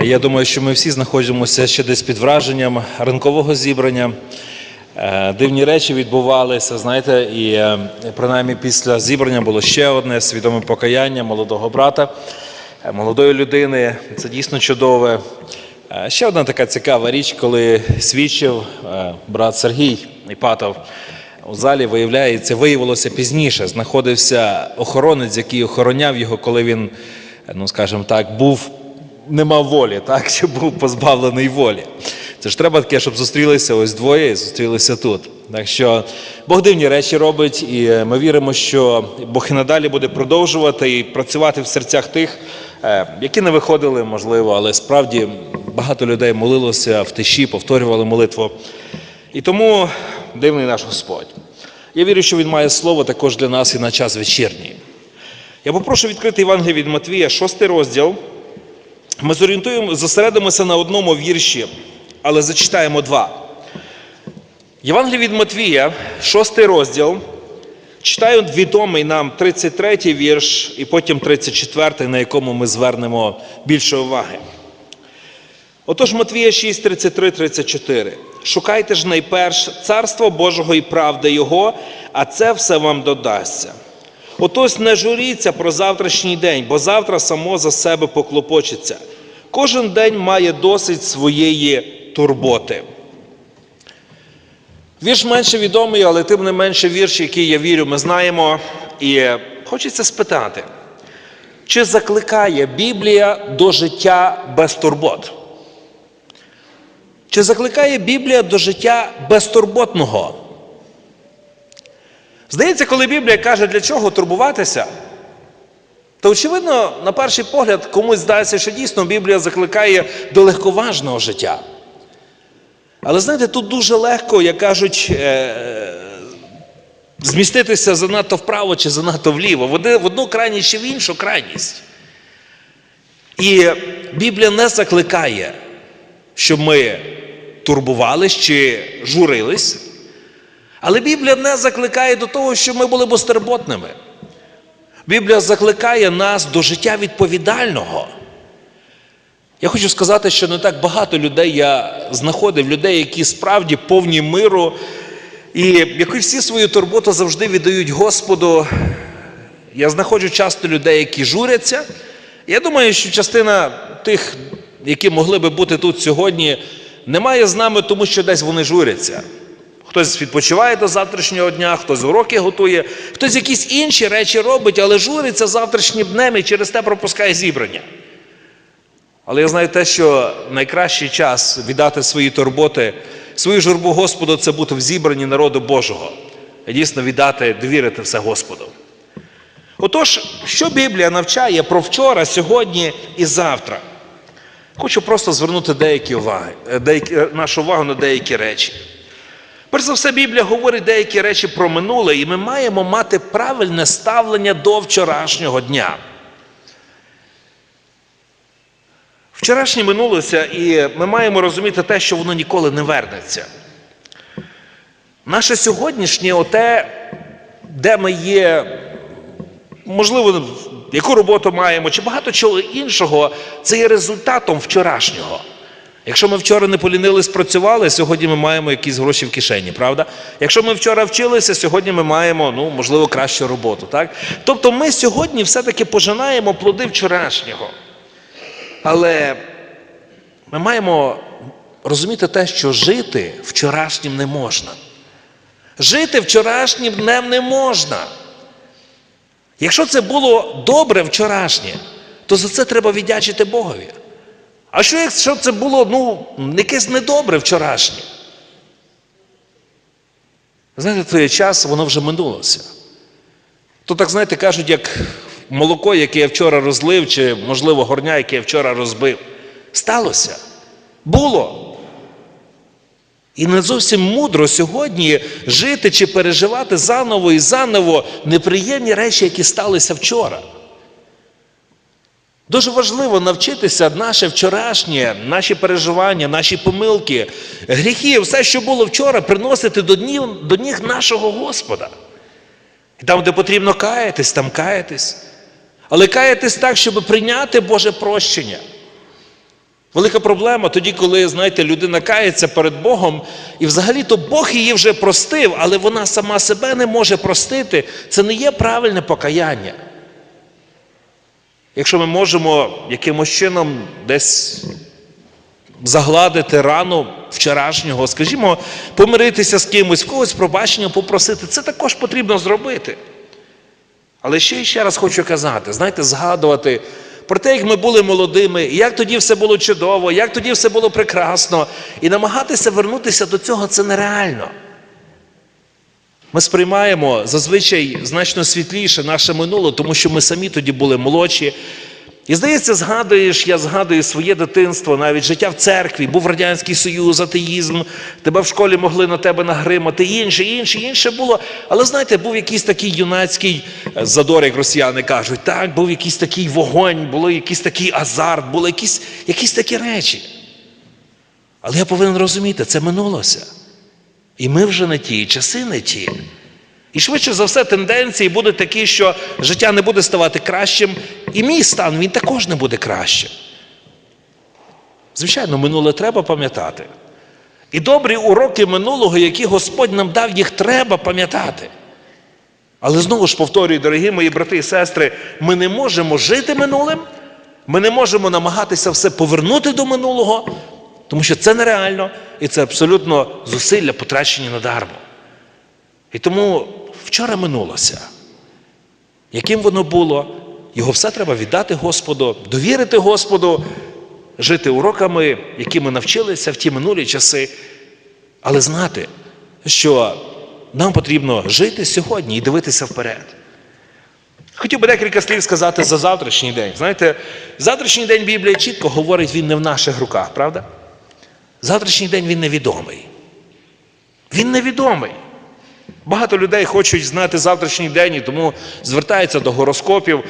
Я думаю, що ми всі знаходимося ще десь під враженням ранкового зібрання. Е, Дивні речі відбувалися, знаєте, і е, принаймні після зібрання було ще одне свідоме покаяння молодого брата, е, молодої людини. Це дійсно чудове. Ще одна така цікава річ, коли свідчив брат Сергій Іпатов у залі, виявляється, виявилося пізніше. Знаходився охоронець, який охороняв його, коли він, ну скажімо так, був не мав волі, так, чи був позбавлений волі. Це ж треба таке, щоб зустрілися ось двоє і зустрілися тут. Так що Бог дивні речі робить, і е, ми віримо, що Бог і надалі буде продовжувати і працювати в серцях тих, е, які не виходили, можливо, але справді багато людей молилося в тиші, повторювали молитву. І тому дивний наш Господь. Я вірю, що Він має слово також для нас і на час вечірній. Я попрошу відкрити Євангеліє від Матвія, шостий розділ. Ми зорієнтуємо, зосередимося на одному вірші, але зачитаємо два. Євангеліє від Матвія, шостий розділ. Читаю відомий нам 33-й вірш і потім 34-й, на якому ми звернемо більше уваги. Отож, Матвія 6, 33, 34. Шукайте ж найперш царство Божого і правди Його, а це все вам додасться. Отож, не журіться про завтрашній день, бо завтра само за себе поклопочеться. Кожен день має досить своєї турботи. Вірш менше відомий, але тим не менше вірш, який я вірю, ми знаємо. І хочеться спитати, чи закликає Біблія до життя без турбот? Чи закликає Біблія до життя безтурботного? Здається, коли Біблія каже, для чого турбуватися, то, очевидно, на перший погляд, комусь здається, що дійсно Біблія закликає до легковажного життя. Але знаєте, тут дуже легко, як кажуть, е, зміститися занадто вправо чи занадто вліво, в одну крайність чи в іншу крайність. І Біблія не закликає, щоб ми турбувались чи журились. Але Біблія не закликає до того, щоб ми були безтерботними. Біблія закликає нас до життя відповідального. Я хочу сказати, що не так багато людей я знаходив, людей, які справді повні миру, і які всі свою турботу завжди віддають Господу. Я знаходжу часто людей, які журяться. Я думаю, що частина тих, які могли би бути тут сьогодні, немає з нами, тому що десь вони журяться. Хтось відпочиває до завтрашнього дня, хтось уроки готує, хтось якісь інші речі робить, але журиться завтрашнім днем і через те пропускає зібрання. Але я знаю те, що найкращий час віддати свої турботи, свою журбу Господу це бути в зібранні народу Божого. Дійсно віддати, довірити все Господу. Отож, що Біблія навчає про вчора, сьогодні і завтра? Хочу просто звернути деякі уваги, деякі, нашу увагу на деякі речі. Перш за все, Біблія говорить деякі речі про минуле, і ми маємо мати правильне ставлення до вчорашнього дня. Вчорашнє минулося, і ми маємо розуміти те, що воно ніколи не вернеться. Наше сьогоднішнє оте, де ми є, можливо, яку роботу маємо, чи багато чого іншого, це є результатом вчорашнього. Якщо ми вчора не полінились, працювали, сьогодні ми маємо якісь гроші в кишені, правда? Якщо ми вчора вчилися, сьогодні ми маємо, ну, можливо, кращу роботу. Так? Тобто ми сьогодні все-таки пожинаємо плоди вчорашнього. Але ми маємо розуміти те, що жити вчорашнім не можна. Жити вчорашнім днем не можна. Якщо це було добре вчорашнє, то за це треба віддячити Богові. А що якщо це було ну, якесь недобре вчорашнє? Знаєте, той час воно вже минулося. То так, знаєте, кажуть, як молоко, яке я вчора розлив, чи, можливо, горня, яке я вчора розбив. Сталося. Було. І не зовсім мудро сьогодні жити чи переживати заново і заново неприємні речі, які сталися вчора. Дуже важливо навчитися наше вчорашнє, наші переживання, наші помилки, гріхи, все, що було вчора, приносити до ніг, до ніг нашого Господа. І там, де потрібно каятись, там каятись. Але каятись так, щоб прийняти Боже прощення. Велика проблема тоді, коли, знаєте, людина кається перед Богом, і взагалі-то Бог її вже простив, але вона сама себе не може простити. Це не є правильне покаяння. Якщо ми можемо якимось чином десь загладити рану вчорашнього, скажімо, помиритися з кимось, в когось пробачення попросити, це також потрібно зробити. Але ще і ще раз хочу казати, знаєте, згадувати про те, як ми були молодими, як тоді все було чудово, як тоді все було прекрасно, і намагатися вернутися до цього це нереально. Ми сприймаємо зазвичай значно світліше наше минуле, тому що ми самі тоді були молодші. І здається, згадуєш, я згадую своє дитинство, навіть життя в церкві, був Радянський Союз, атеїзм, тебе в школі могли на тебе нагримати, інше, інше, інше було. Але знаєте, був якийсь такий юнацький е, задор, як росіяни кажуть, так, був якийсь такий вогонь, було якийсь такий азарт, були якісь, якісь такі речі. Але я повинен розуміти, це минулося. І ми вже не ті, і часи не ті. І швидше за все, тенденції будуть такі, що життя не буде ставати кращим, і мій стан він також не буде кращим. Звичайно, минуле треба пам'ятати. І добрі уроки минулого, які Господь нам дав, їх треба пам'ятати. Але знову ж повторюю, дорогі мої брати і сестри, ми не можемо жити минулим, ми не можемо намагатися все повернути до минулого, тому що це нереально і це абсолютно зусилля потрачені надармо. І тому вчора минулося. Яким воно було, його все треба віддати Господу, довірити Господу, жити уроками, які ми навчилися в ті минулі часи, але знати, що нам потрібно жити сьогодні і дивитися вперед. Хотів би декілька слів сказати за завтрашній день. Знаєте, завтрашній день Біблія чітко говорить, він не в наших руках, правда? Завтрашній день він невідомий. Він невідомий. Багато людей хочуть знати завтрашній день, і тому звертаються до гороскопів.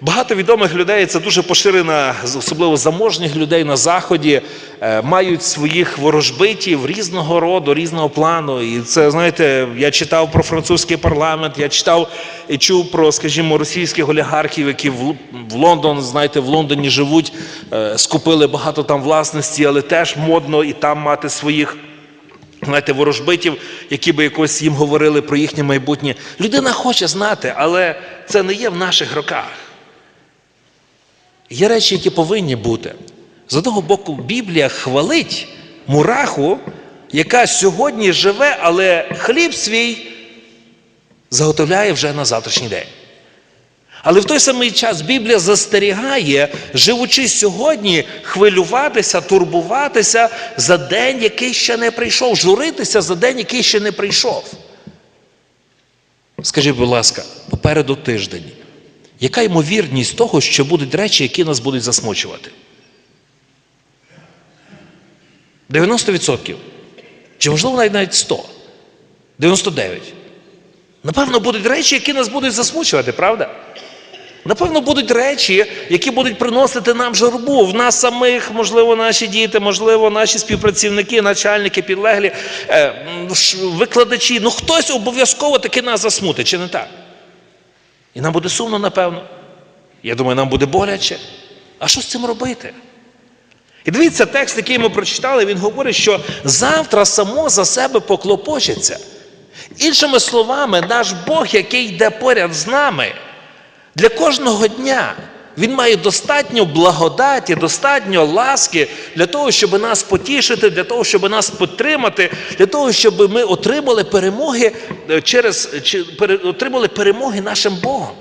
Багато відомих людей, це дуже поширена, особливо заможних людей на Заході, е, мають своїх ворожбитів різного роду, різного плану. І це, знаєте, я читав про французький парламент, я читав і чув про, скажімо, російських олігархів, які в Лондон, знаєте, в Лондоні живуть, е, скупили багато там власності, але теж модно і там мати своїх знаєте, ворожбитів, які би якось їм говорили про їхнє майбутнє. Людина хоче знати, але це не є в наших руках. Є речі, які повинні бути. З одного боку, Біблія хвалить мураху, яка сьогодні живе, але хліб свій заготовляє вже на завтрашній день. Але в той самий час Біблія застерігає, живучи сьогодні, хвилюватися, турбуватися за день, який ще не прийшов, журитися за день, який ще не прийшов. Скажіть, будь ласка, попереду тиждень. Яка ймовірність того, що будуть речі, які нас будуть засмучувати? 90%. Чи можливо навіть навіть 100? 99. Напевно, будуть речі, які нас будуть засмучувати, правда? Напевно, будуть речі, які будуть приносити нам журбу в нас самих, можливо, наші діти, можливо, наші співпрацівники, начальники, підлеглі, е, викладачі. Ну, хтось обов'язково таки нас засмутить, чи не так? І нам буде сумно, напевно. Я думаю, нам буде боляче. А що з цим робити? І дивіться, текст, який ми прочитали, він говорить, що завтра само за себе поклопочеться. Іншими словами, наш Бог, який йде поряд з нами, для кожного дня він має достатньо благодаті, достатньо ласки для того, щоб нас потішити, для того, щоб нас підтримати, для того, щоб ми отримали перемоги е, через отримали перемоги нашим Богом.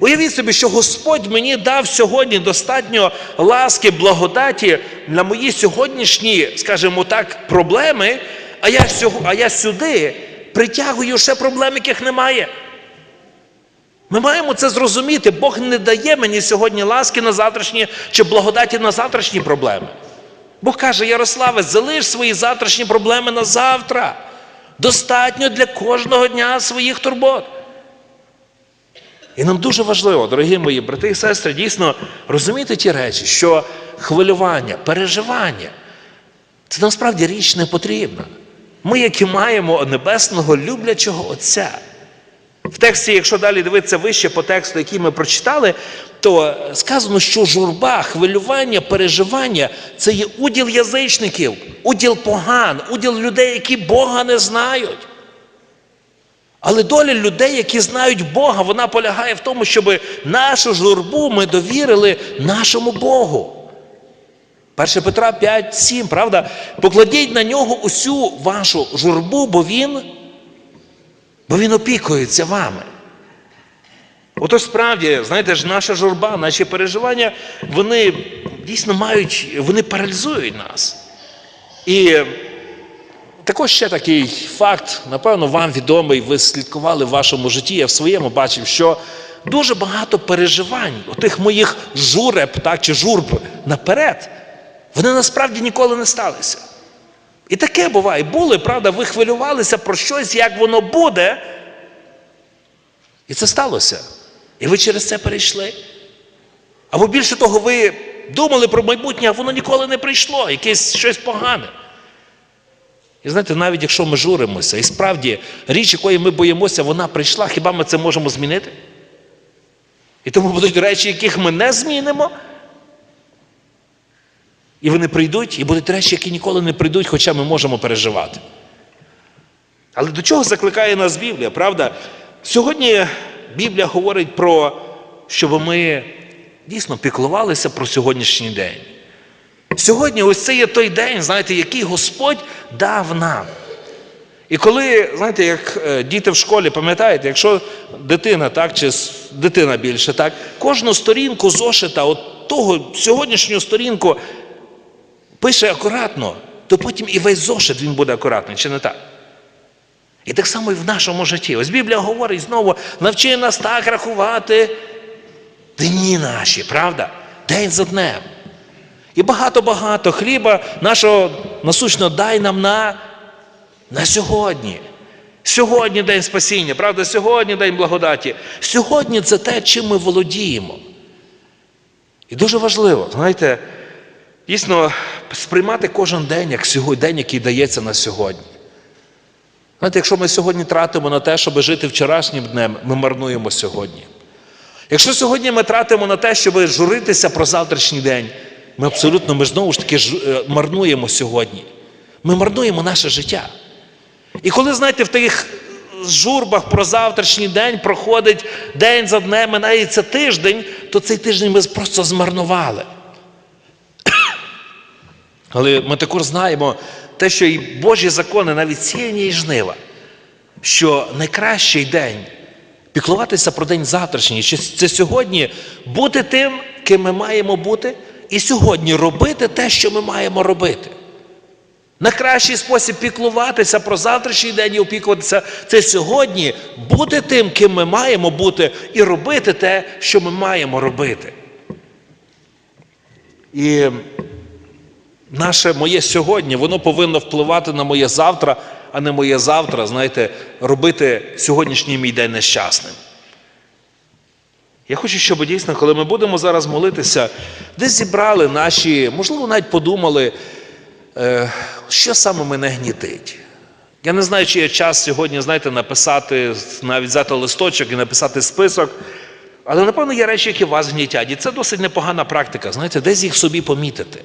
Уявіть собі, що Господь мені дав сьогодні достатньо ласки, благодаті на мої сьогоднішні, скажімо так, проблеми, а я, а я сюди притягую ще проблем, яких немає. Ми маємо це зрозуміти. Бог не дає мені сьогодні ласки на завтрашні чи благодаті на завтрашні проблеми. Бог каже, Ярославе, залиш свої завтрашні проблеми на завтра. Достатньо для кожного дня своїх турбот. І нам дуже важливо, дорогі мої брати і сестри, дійсно розуміти ті речі, що хвилювання, переживання це насправді річ не потрібна. Ми, які маємо небесного люблячого Отця, В тексті, якщо далі дивитися вище по тексту, який ми прочитали, то сказано, що журба, хвилювання, переживання це є уділ язичників, уділ поган, уділ людей, які Бога не знають. Але доля людей, які знають Бога, вона полягає в тому, щоб нашу журбу ми довірили нашому Богу. 1 Петра 5, 7, правда? Покладіть на нього усю вашу журбу, бо він, бо він опікується вами. Ото справді, знаєте ж, наша журба, наші переживання, вони дійсно мають, вони паралізують нас. І також ще такий факт, напевно, вам відомий, ви слідкували в вашому житті, я в своєму бачив, що дуже багато переживань, отих моїх журеб так, чи журб наперед, вони насправді ніколи не сталися. І таке буває. Були, правда, ви хвилювалися про щось, як воно буде. І це сталося. І ви через це перейшли. Або більше того, ви думали про майбутнє, а воно ніколи не прийшло, якесь щось погане. І знаєте, навіть якщо ми журимося, і справді річ, якої ми боїмося, вона прийшла, хіба ми це можемо змінити? І тому будуть речі, яких ми не змінимо. І вони прийдуть, і будуть речі, які ніколи не прийдуть, хоча ми можемо переживати. Але до чого закликає нас Біблія, правда? Сьогодні Біблія говорить про, щоб ми дійсно піклувалися про сьогоднішній день. Сьогодні ось це є той день, знаєте, який Господь дав нам. І коли, знаєте, як е, діти в школі, пам'ятаєте, якщо дитина, так, чи дитина більше, так, кожну сторінку зошита, от того сьогоднішню сторінку пише акуратно, то потім і весь зошит він буде акуратний, чи не так? І так само і в нашому житті. Ось Біблія говорить знову, навчи нас так рахувати дні наші, правда? День за днем. І багато-багато хліба нашого насущного дай нам на, на сьогодні. Сьогодні день спасіння, правда, сьогодні день благодаті. Сьогодні це те, чим ми володіємо. І дуже важливо, знаєте, дійсно сприймати кожен день як сьогодні, день, який дається на сьогодні. Знаєте, якщо ми сьогодні тратимо на те, щоб жити вчорашнім днем, ми марнуємо сьогодні. Якщо сьогодні ми тратимо на те, щоб журитися про завтрашній день, ми абсолютно, ми знову ж таки е, марнуємо сьогодні. Ми марнуємо наше життя. І коли, знаєте, в тих журбах про завтрашній день проходить день за днем, минається тиждень, то цей тиждень ми просто змарнували. Але ми також знаємо те, що і Божі закони, навіть сіяння і жнива, що найкращий день піклуватися про день завтрашній, що це сьогодні бути тим, ким ми маємо бути, і сьогодні робити те, що ми маємо робити. Найкращий спосіб піклуватися про завтрашній день і опікуватися це сьогодні бути тим, ким ми маємо бути, і робити те, що ми маємо робити. І наше моє сьогодні, воно повинно впливати на моє завтра, а не моє завтра, знаєте, робити сьогоднішній мій день нещасним. Я хочу, щоб дійсно, коли ми будемо зараз молитися, десь зібрали наші, можливо, навіть подумали, е, що саме мене гнітить. Я не знаю, чи є час сьогодні, знаєте, написати, навіть взяти листочок і написати список. Але, напевно, є речі, які вас гнітять. І це досить непогана практика, знаєте, десь їх собі помітити.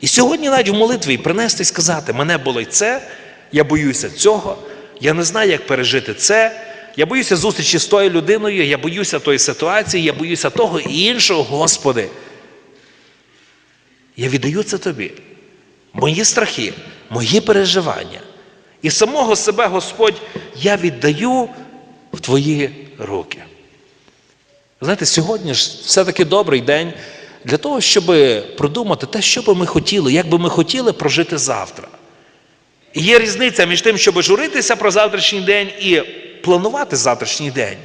І сьогодні навіть в молитві принести і сказати, мене болить це, я боюся цього, я не знаю, як пережити це, я боюся зустрічі з тою людиною, я боюся тої ситуації, я боюся того і іншого, Господи. Я віддаю це тобі. Мої страхи, мої переживання. І самого себе, Господь, я віддаю в Твої руки. Знаєте, сьогодні ж все-таки добрий день для того, щоб продумати те, що би ми хотіли, як би ми хотіли прожити завтра. І є різниця між тим, щоб журитися про завтрашній день і планувати завтрашній день.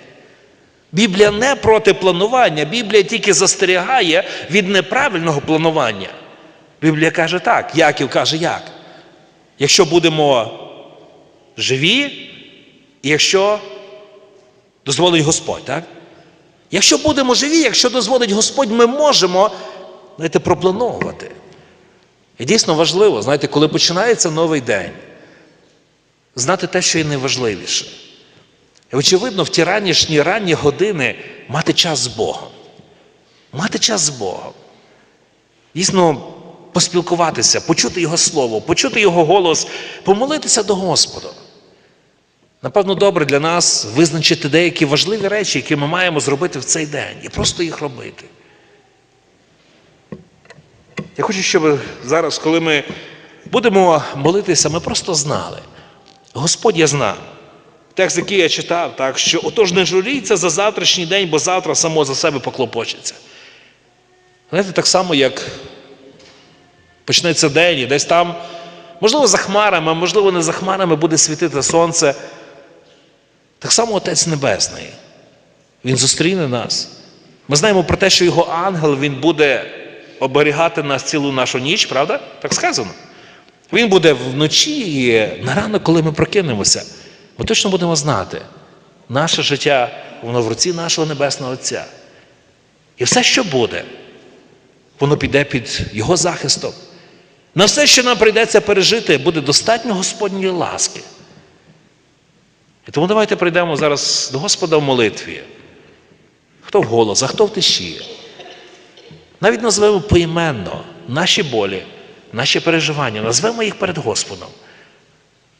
Біблія не проти планування, Біблія тільки застерігає від неправильного планування. Біблія каже так, Яків каже як? Якщо будемо живі, і якщо дозволить Господь, так? Якщо будемо живі, якщо дозволить Господь, ми можемо знаєте, проплановувати. І дійсно важливо, знаєте, коли починається новий день, знати те, що є найважливіше. І, очевидно, в ті ранішні ранні години мати час з Богом. Мати час з Богом. Дійсно, поспілкуватися, почути Його Слово, почути Його голос, помолитися до Господа. Напевно, добре для нас визначити деякі важливі речі, які ми маємо зробити в цей день, і просто їх робити. Я хочу, щоб зараз, коли ми будемо молитися, ми просто знали. Господь я знав. Текст, який я читав, так, що отож не журіться за завтрашній день, бо завтра само за себе поклопочеться. Знаєте, так само, як почнеться день, і десь там, можливо, за хмарами, а можливо, не за хмарами буде світити сонце. Так само Отець Небесний. Він зустріне нас. Ми знаємо про те, що його ангел він буде оберігати нас цілу нашу ніч, правда? Так сказано. Він буде вночі і на ранок, коли ми прокинемося, ми точно будемо знати, наше життя, воно в руці нашого Небесного Отця. І все, що буде, воно піде під Його захистом. На все, що нам прийдеться пережити, буде достатньо Господньої ласки. І тому давайте прийдемо зараз до Господа в молитві. Хто в голос, а хто в тиші. Навіть назвемо поіменно наші болі, наші переживання, назвемо їх перед Господом.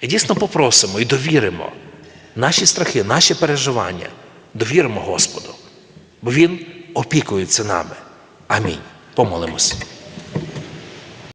І дійсно попросимо і довіримо наші страхи, наші переживання, довіримо Господу, бо Він опікується нами. Амінь. Помолимось.